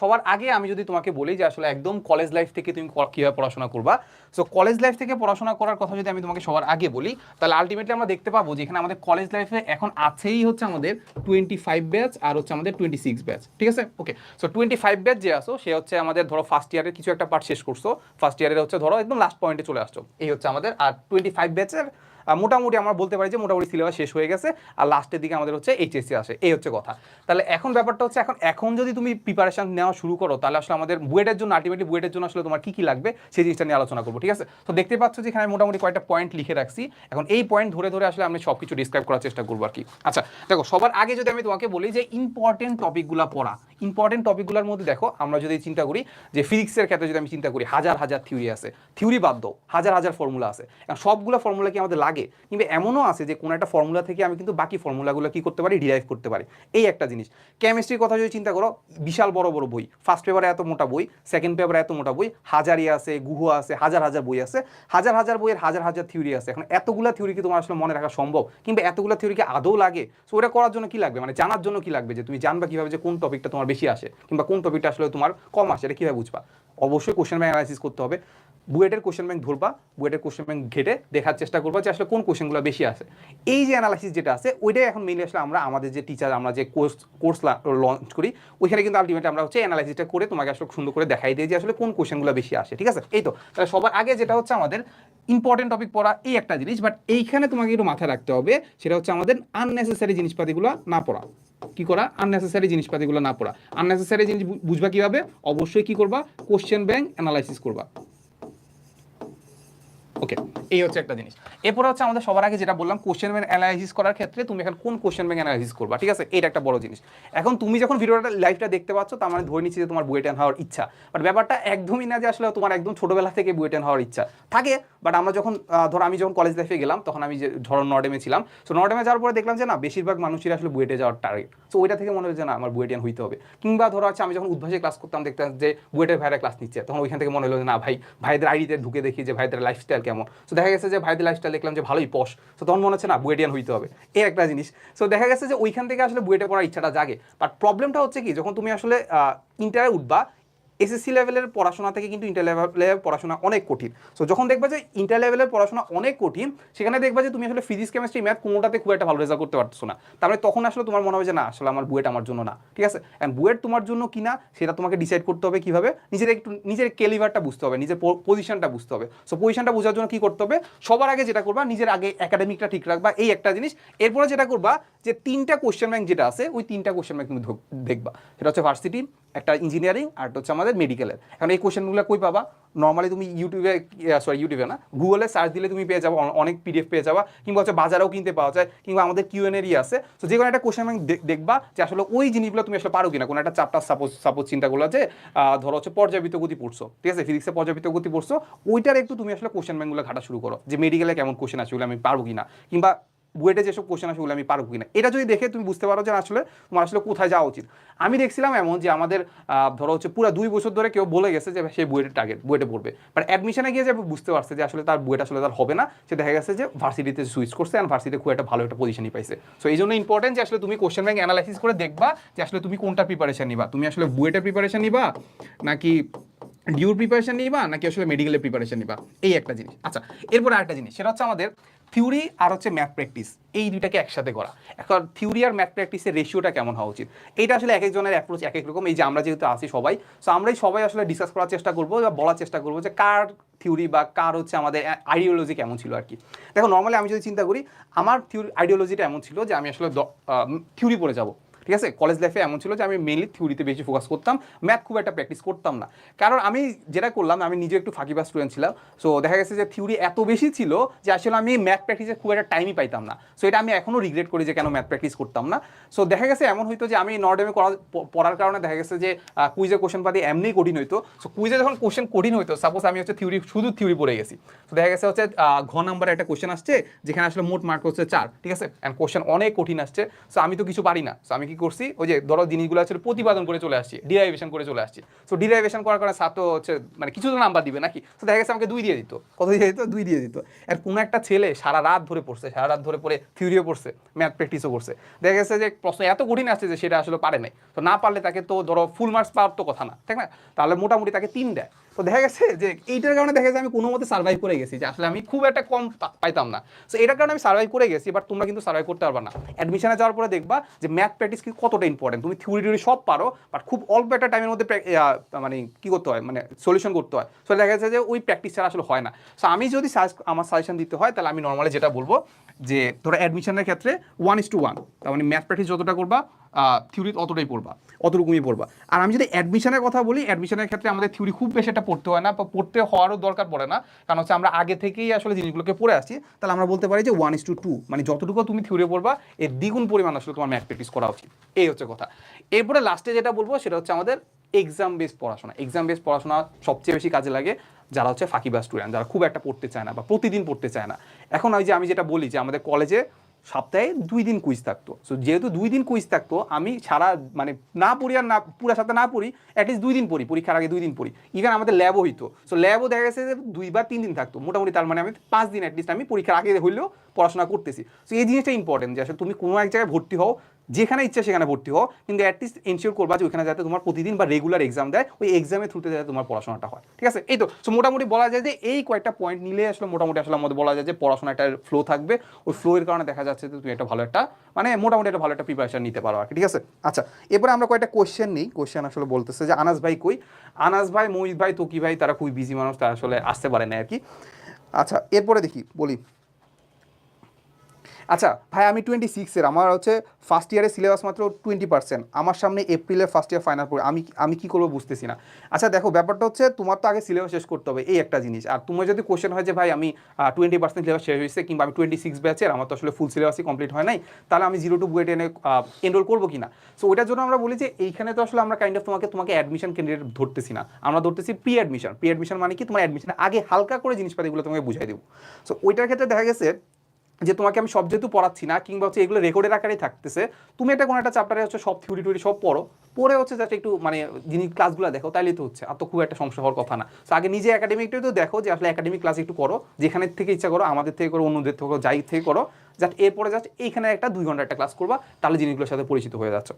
সবার আগে আমি যদি তোমাকে বলি যে আসলে একদম কলেজ লাইফ থেকে তুমি কীভাবে পড়াশোনা করবা। সো কলেজ লাইফ থেকে পড়াশোনা করার কথা যদি আমি তোমাকে সবার আগে বলি, তাহলে আলটিমেটলি আমরা দেখতে পাবো যে এখানে আমাদের কলেজ লাইফে এখন আছেই হচ্ছে আমাদের টোয়েন্টি ফাইভ ব্যাচ আর হচ্ছে আমাদের টোয়েন্টি সিক্স ব্যাচ ঠিক আছে? Okay so twenty five batch যে আসো, সে হচ্ছে আমাদের ধরো ফার্স্ট ইয়ারের কিছু একটা পার্ট শেষ করছ। ফার্স্ট ইয়ারের হচ্ছে ধরো একদম লাস্ট পয়েন্টে চলে আসছো। এই হচ্ছে আমাদের আর টোয়েন্টি ফাইভ ব্যাচের মোটামুটি আমরা বলতে পারি যে মোটামুটি সিলেবাস শেষ হয়ে গেছে আর লাস্টের দিকে আমাদের হচ্ছে এইচএসসি আসে, এই হচ্ছে কথা। তাহলে এখন ব্যাপারটা হচ্ছে এখন এখন যদি তুমি প্রিপারেশন নেওয়া শুরু করো, তাহলে আসলে আমাদের বুয়েটের জন্য আলটিমেটলি বুয়েটের জন্য আসলে তোমার কী কী লাগবে সেই জিনিসটা নিয়ে আলোচনা করব, ঠিক আছে? তো দেখতে পাচ্ছ যে এখানে মোটামুটি কয়েকটা পয়েন্ট লিখে রাখছি। এখন এই পয়েন্ট ধরে ধরে আসলে আমি সব কিছু ডিসক্রাইব করার চেষ্টা করব আর কি। আচ্ছা দেখো, সবার আগে যদি আমি তোমাকে বলি যে ইম্পর্টেন্ট টপিকগুলো পড়া ইম্পর্টেন্ট টপিকগুলোর মধ্যে দেখো, আমরা যদি চিন্তা করি যে ফিজিক্সের ক্ষেত্রে যদি আমি চিন্তা করি, হাজার হাজার থিওরি আছে। থিওরি বাদ দাও, হাজার হাজার ফর্মুলা আছে। সবগুলো ফর্মুলা কি আমাদের লাগে? কিংবা এমনও আছে যে কোনো একটা ফর্মুলা থেকে আমি কিন্তু বাকি ফর্মুলাগুলো কি করতে পারি? ডিরাইভ করতে পারি। এই একটা জিনিস। কেমিস্ট্রির কথা যদি চিন্তা করো, বিশাল বড় বড় বই। ফার্স্ট পেপারে এত মোটা বই সেকেন্ড পেপারে এত মোটা বই হাজারি আছে, গুহ আছে, হাজার হাজার বই আছে। হাজার হাজার বইয়ের হাজার হাজার থিওরি আছে। এখন এতগুলা থিওরি কি তোমার আসলে মনে রাখা সম্ভব? কিংবা এতগুলা থিওরি কি আদৌ লাগে? সো ওটা করার জন্য কি লাগবে? মানে জানার জন্য কি লাগবে? যে তুমি জানবা কীভাবে যে কোন টপিকটা তোমার বেশি আসে কিংবা কোন টপিকটা আসলে তোমার কম আসে, এটা কীভাবে বুঝবা? অবশ্যই কোশ্চেন ব্যাংক অ্যানালাইসিস করতে হবে। বুয়েটের কোশ্চেন ব্যাংক ধরবা, বুয়েটের কোশ্চেন ব্যাংক ঘেটে দেখার চেষ্টা করবা যে আসলে কোন কোশ্চেনগুলো বেশি আসে। এই যে অ্যানালাইসিস যেটা আছে, ওইটাই এখন মেইনলি আসলে আমরা, আমাদের যে টিচার আমরা যে কোর্স কোর্স লঞ্চ করি, ওইখানে কিন্তু আলটিমেটলি আমরা হচ্ছে অ্যানালাইসিসটা করে তোমাকে আসলে সুন্দর করে দেখাই দিই যে আসলে কোন কোশ্চেনগুলো বেশি আসে, ঠিক আছে? এই তো, তাহলে সবার আগে যেটা হচ্ছে আমাদের ইম্পর্টেন্ট টপিক পড়া এই একটা জিনিস বাট এইখানে তোমাকে একটু মাথায় রাখতে হবে, সেটা হচ্ছে আমাদের আননেসেসারি জিনিসপাতিগুলো না পড়া। কি করা? আননেসেসারি জিনিসপাতিগুলো না পড়া। আননেসেসারি জিনিস বুঝবা কীভাবে? অবশ্যই কি করবা? কোশ্চেন ব্যাংক অ্যানালাইসিস করবা। ওকে এই হচ্ছে একটা জিনিস। এরপরে হচ্ছে আমাদের সবার আগে যেটা বললাম কোশ্চেন ব্যাংক অ্যানালাইসিস করার ক্ষেত্রে তুমি এখন কোন কোশ্চেন ব্যাংক অ্যানালাইসিস করবা, ঠিক আছে? এটা একটা বড় জিনিস। এখন তুমি যখন ভিডিওটা লাইভটা দেখতে পাচ্ছ, তার মানে ধরে নিচ্ছি যে তোমার বুয়েটেন হওয়ার ইচ্ছা। বাট ব্যাপারটা একদমই না যে আসলে তোমার একদম ছোটোবেলা থেকে বুয়েটেন হওয়ার ইচ্ছা। থাকে বাট আমরা যখন ধরো আমি যখন কলেজ লাইফে গেলাম, তখন আমি যে, ধরো নর্ডেমে ছিলাম সো নর্ডেমে যাওয়ার পরে দেখলাম যে না, বেশিরভাগ মানুষের আসলে বুয়েটে যাওয়ার টার্গেট সো ওইটা থেকে মনে হচ্ছে না, আমার বুয়েটিয়ান হইতে হবে। কিংবা ধরো হচ্ছে আমি যখন উদ্ভাসে ক্লাস করতাম, দেখতাম যে বুয়েটের ভাইরা ক্লাস নিচ্ছে। তখন ওইখান থেকে মনে হলো যে না, ভাই, ভাইদের আইডিতে ঢুকে দেখি যে ভাইদের লাইফস্টাইল কেমন? সো দেখা গেছে যে ভাইদের লাইফস্টাইল দেখলাম যে ভালোই পশ সো তখন মনে হচ্ছে, না বুয়েডিয়ান হইতে হবে। এর একটা জিনিস। সো দেখা গেছে যে ওইখান থেকে আসলে বুয়েটে পড়ার ইচ্ছাটা জাগে। বাট প্রবলেমটা হচ্ছে কি, যখন তুমি আসলে ইন্টারে উঠবা এসএসসি লেভেলের পড়াশোনা থেকে কিন্তু ইন্টার লেভেলের পড়াশোনা অনেক কঠিন। সো যখন দেখবা যে ইন্টার লেভেলের পড়াশোনা অনেক কঠিন, সেখানে দেখবা যে তুমি আসলে ফিজিক্স কেমিস্ট্রি ম্যাথ কোনোটাতে খুব একটা ভালো রেজাল্ট করতে পারছ না। তারপরে তখন আসলে তোমার মনে হবে যে না, আসলে আমার বুয়েট আমার জন্য না, ঠিক আছে? অ্যান্ড বুয়েট তোমার জন্য কি না সেটা তোমাকে ডিসাইড করতে হবে কীভাবে? নিজের একটু, নিজের কেলিভারটা বুঝতে হবে, নিজের পজিশনটা বুঝতে হবে। সো পজিশনটা বোঝার জন্য কী করতে হবে? সবার আগে যেটা করবা, নিজের আগে একাডেমিকটা ঠিক রাখবা, এই একটা জিনিস। এরপরে যেটা করবা, যে তিনটা কোশ্চেন ব্যাংক যেটা আছে, ওই তিনটা কোশ্চেন ব্যাংক তুমি দেখবা। সেটা হচ্ছে ভার্সিটি একটা ইঞ্জিনিয়ারিং আর একটা হচ্ছে আমাদের মেডিকেলের এখন এই কোশ্চেনগুলো কই পাবা? নর্মালি তুমি ইউটিউবে সরি ইউটিউবে না গুগলে সার্চ দিলে তুমি পেয়ে যাব অনেক পিডিএফ পেয়ে যাবা, কিংবা হচ্ছে বাজারেও কিনতে পাওয়া যায়, কিংবা আমাদের কিউএনেরই আছে। তো যে কোনো একটা কোশ্চেন ব্যাংক দেখবা যে আসলে ওই জিনিসগুলো তুমি আসলে পারো কিনা, কোনো একটা চাপটা সাপোজ সাপোজ চিন্তা করল যে ধরো হচ্ছে পর্যাবৃত্ত গতি পড়ছো, ঠিক আছে? ফিজিক্সে পর্যাবৃত্ত গতি পড়ছো, ওইটার একটু তুমি আসলে কোশ্চেন ব্যাংকগুলো ঘাটা শুরু করো, যে মেডিকেলে কেমন আছে ওগুলো আমি পারব কিনা? কিংবা বুয়েটে যেসব কোশ্চেন আছে ওগুলো আমি পারব কিনা? এটা যদি দেখে তুমি বুঝতে পারো যে আসলে তোমার আসলে কোথায় যাওয়া উচিত। আমি দেখছিলাম এমন যে আমাদের ধরো হচ্ছে পুরো দুই বছর ধরে কেউ বলে গেছে যে সে বুয়েটের টার্গেট বুয়েটে পড়বে। বাট অ্যাডমিশনে গিয়ে যে বুঝতে পারছে যে আসলে তার বুয়েট আসলে তার হবে না, সে দেখা গেছে যে ভার্সিটিতে সুইচ করছে অ্যান্ড ভার্সিটিতে খুব একটা ভালো একটা পজিশনই পাইছে। সো এই জন্য ইম্পর্টেন্ট যে আসলে তুমি কোশ্চেন ব্যাংক অ্যানালাইসিস করে দেখবা যে আসলে তুমি কোনটা প্রিপারেশন নিবা। তুমি আসলে বুয়েটের প্রিপারেশন নিবা নাকি ডিউর প্রিপারেশন নিবা নাকি আসলে মেডিকেলের প্রিপারেশন নিবা? এই একটা জিনিস। আচ্ছা এরপরে আরেকটা জিনিস, সেটা হচ্ছে আমাদের থিওরি আর হচ্ছে ম্যাথ প্র্যাকটিস, এই দুইটাকে একসাথে করা। এখন থিওরি আর ম্যাথ প্র্যাকটিসের রেশিওটা কেমন হওয়া উচিত? এটা আসলে এক একজনের অ্যাপ্রোচ এক এক রকম। এই যে আমরা যেহেতু আসি সবাই সো আমরাই সবাই আসলে ডিসকাস করার চেষ্টা করব বা বলার চেষ্টা করব যে কার থিওরি বা কার হচ্ছে আমাদের আইডিওলজি কেমন ছিল আর কি। দেখো নর্মালি আমি যদি চিন্তা করি, আমার থিওরি আইডিওলজিটা এমন ছিল যে আমি আসলে থিওরি পড়ে যাব। ঠিক আছে? কলেজ লাইফে এমন ছিল যে আমি মেনলি থিওরিতে বেশি ফোকাস করতাম। ম্যাথ খুব একটা প্র্যাকটিস করতাম না। কারণ আমি যেটা করলাম, আমি নিজে একটু ফাঁকিবাজ স্টুডেন্ট ছিলাম। সো দেখা গেছে যে থিওরি এত বেশি ছিল যে আসলে আমি ম্যাথ প্র্যাকটিসে খুব একটা টাইমই পাইতাম না। সো এটা আমি এখনও রিগ্রেট করি যে কেন ম্যাথ প্র্যাকটিস করতাম না। সো দেখা গেছে এমন হইতো যে আমি নর্ডেমে পড়ার কারণে দেখা গেছে যে কুইজের কোশ্চেন পাতি এমনিই কঠিন হইতো। সো কুইজে যখন কোশ্চেন কঠিন হইতো সাপোজ আমি হচ্ছে থিওরি শুধু থিওরি পড়ে গেছি। তো দেখা গেছে হচ্ছে ঘ নাম্বারে একটা কোশ্চেন আসছে, যেখানে আসলে মোট মার্ক হচ্ছে চার, ঠিক আছে? অ্যান্ড কোশ্চেন অনেক কঠিন আসছে। সো আমি তো কিছু পারি না। সো আমি কি করছি, ওই যে ধরো জিনিসগুলো আসলে প্রতিপাদন করে চলে আসছি ডিরাইভেশন করে চলে আসছি। সো ডিরাইভেশন করার কারণে ছাত্র হচ্ছে মানে কিছু তো নাম্বার দিবে নাকি? তো দেখা গেছে আমাকে দুই দিয়ে দিত। কত দিয়ে দিত? দুই দিয়ে দিত। আর কোনো একটা ছেলে সারা রাত ধরে পড়ছে, সারা রাত ধরে পড়ে থিওরিও পড়ছে ম্যাথ প্র্যাকটিসও করছে। দেখা গেছে যে প্রশ্ন এত কঠিন আসছে যে সেটা আসলে পারে নাই। তো না পারলে তাকে তো ধরো ফুল মার্কস পাওয়ার তো কথা না, ঠিক না? তাহলে মোটামুটি তাকে তিন দেয়। তো দেখা গেছে যে এইটার কারণে দেখা গেছে আমি কোনো মতে সার্ভাইভ করে গেছি, যে আসলে আমি খুব একটা কম পাইতাম না। সো এটার কারণে আমি সার্ভাইভ করে গেছি বাট তোমরা কিন্তু সার্ভাইভ করতে পারবে না। অ্যাডমিশনে যাওয়ার পরে দেখবা যে ম্যাথ প্র্যাকটিস কি কতটা ইম্পর্টেন্ট তুমি থিওরি টিওরি সব পারো বাট খুব অল্প একটা টাইমের মধ্যে মানে কি করতে হয় মানে সলিউশন করতে হয়। সো দেখা যাচ্ছে যে ওই প্র্যাকটিস ছাড়া আসলে হয় না। সো আমি যদি আমার সাজেশন দিতে হয়, তাহলে আমি নর্মালি যেটা বলব যে, ধরো অ্যাডমিশনের ক্ষেত্রে ওয়ান ইস টু ওয়ান তার মানে ম্যাথ প্র্যাকটিস যতটা করবা থিওরি অতটাই পড়বা। অতটুকুই পড়বা। আর আমি যদি অ্যাডমিশনের কথা বলি অ্যাডমিশনের ক্ষেত্রে আমাদের থিওরি খুব বেশি একটা পড়তে হয় না, বা পড়তে হওয়ারও দরকার পড়ে না। কারণ হচ্ছে আমরা আগে থেকেই আসলে জিনিসগুলোকে পড়ে আসছি। তাহলে আমরা বলতে পারি যে ওয়ান ইস টু টু মানে যতটুকু তুমি থিওরি পড়বা, এর দ্বিগুণ পরিমাণ আসলে তোমার ম্যাথ প্র্যাকটিস করা উচিত। এই হচ্ছে কথা। এরপরে লাস্টে যেটা বলব, সেটা হচ্ছে আমাদের এক্সাম বেস পড়াশোনা। এক্সাম বেস পড়াশোনা সবচেয়ে বেশি কাজে লাগে যারা হচ্ছে ফাঁকিবাজ স্টুডেন্ট যারা খুব একটা পড়তে চায় না, বা প্রতিদিন পড়তে চায় না। এখন ওই যে আমি যেটা বলি যে আমাদের কলেজে সপ্তাহে দুই দিন কুইজ থাকতো। সো যেহেতু দুই দিন কুইজ থাকতো, আমি সারা মানে না পড়ি আর না, পুরো সাথে না পড়ি অ্যাটলিস্ট দুই দিন পড়ি, পরীক্ষার আগে দুই দিন পড়ি। ইভেন আমাদের ল্যাবও হইতো। সো ল্যাবও দেখা গেছে যে দুই বা তিন দিন থাকতো। মোটামুটি তার মানে আমি পাঁচ দিন অ্যাটলিস্ট আমি পরীক্ষার আগে হইলেও পড়াশোনা করতেছি। সো এই জিনিসটা ইম্পর্টেন্ট যে আসলে তুমি কোনো এক জায়গায় ভর্তি হও যেখানে ইচ্ছা সেখানে ভর্তি হও, কিন্তু অ্যাটলিস্ট এনশিওর করবা যে ওখানে যাতে তোমার প্রতিদিন বা রেগুলার এক্সাম দেয়, ওই এক্সামের থ্রুতে যাতে তোমার পড়াশোনাটা হয়। ঠিক আছে? এই তো সো মোটামুটি বলা যায় যে এই কয়েকটা পয়েন্ট নিলে আসলে মোটামুটি আসলে আমাদের বলা যায় যে পড়াশোনা একটা ফ্লো থাকবে। ওই ফ্লো এর কারণে দেখা যাচ্ছে যে তুমি একটা ভালো একটা মানে মোটামুটি একটা ভালো একটা প্রিপারেশন নিতে পারো আর ঠিক আছে? আচ্ছা এরপরে আমরা কয়েকটা কোয়েশ্চেন নিই। কোয়েশ্চেন আসলে বলতেছে যে আনাস ভাই কই? আনাস ভাই, মহিত ভাই, তকি ভাই, তারা খুবই বিজি মানুষ, তারা আসলে আসতে পারে না আর কি আচ্ছা এরপরে দেখি, বলি। আচ্ছা ভাই, আমি টোয়েন্টি সিক্সের আমার হচ্ছে ফার্স্ট ইয়ারের সিলেবাস মাত্র টোয়েন্টি পার্সেন্ট আমার সামনে এপ্রিলের ফার্স্ট ইয়ার ফাইনাল পড়ে আমি আমি কী করব বুঝতেছি না। আচ্ছা দেখো, ব্যাপারটা হচ্ছে তোমার তো আগে সিলেবাস শেষ করতে হবে, এই একটা জিনিস, আর তোমার যদি কোশ্চেন হয় যে, ভাই, আমি টোয়েন্টি পার্সেন্ট সিলেবাস শেষ হয়েছে, কিংবা আমি টোয়েন্টি সিক্স ব্যাচের আমার তো আসলে ফুল সিলেবাসই কমপ্লিট হয় নাই, তাহলে আমি জিরো টু বুয়েট এনে এনরোল করব কিনা? সো ওইটার জন্য আমরা বলি যে, এইখানে তো আসলে আমরা কাইন্ড অফ তোমাকে তোমাকে অ্যাডমিশন ক্যান্ডিডেট ধরতেছি না, আমরা ধরতেছি প্রি অ্যাডমিশন প্রি অ্যাডমিশন মানে কি, তোমার অ্যাডমিশন আগে হালকা করে জিনিসপাতিগুলো তোমাকে বুঝাই দেবো। সো ওইটার ক্ষেত্রে দেখা গেছে যে তোমাকে আমি সব যেহেতু পড়াচ্ছি না, কিংবা হচ্ছে এগুলো রেকর্ডের আকারেই থাকতেছে, তুমি একটা কোনো একটা চ্যাপ্টারে হচ্ছে সব থিওরি টুরি সব পড়ো পরে হচ্ছে যাতে একটু মানে যিনি ক্লাসগুলো দেখো তাইলে তো হচ্ছে, আর তো খুব একটা সমস্যা হওয়ার কথা না। তো আগে নিজে একাডেমিকটাই তো দেখো যে আসলে একাডেমিক ক্লাস একটু করো যেখানের থেকে ইচ্ছা করো, আমাদের থেকে করো, অন্যদের থেকে করো, যাই থেকে করো জাস্ট এরপরে জাস্ট এইখানে একটা দুই ঘণ্টা একটা ক্লাস করবা, তাহলে জিনিসগুলোর সাথে পরিচিত হয়ে যাচ্ছে।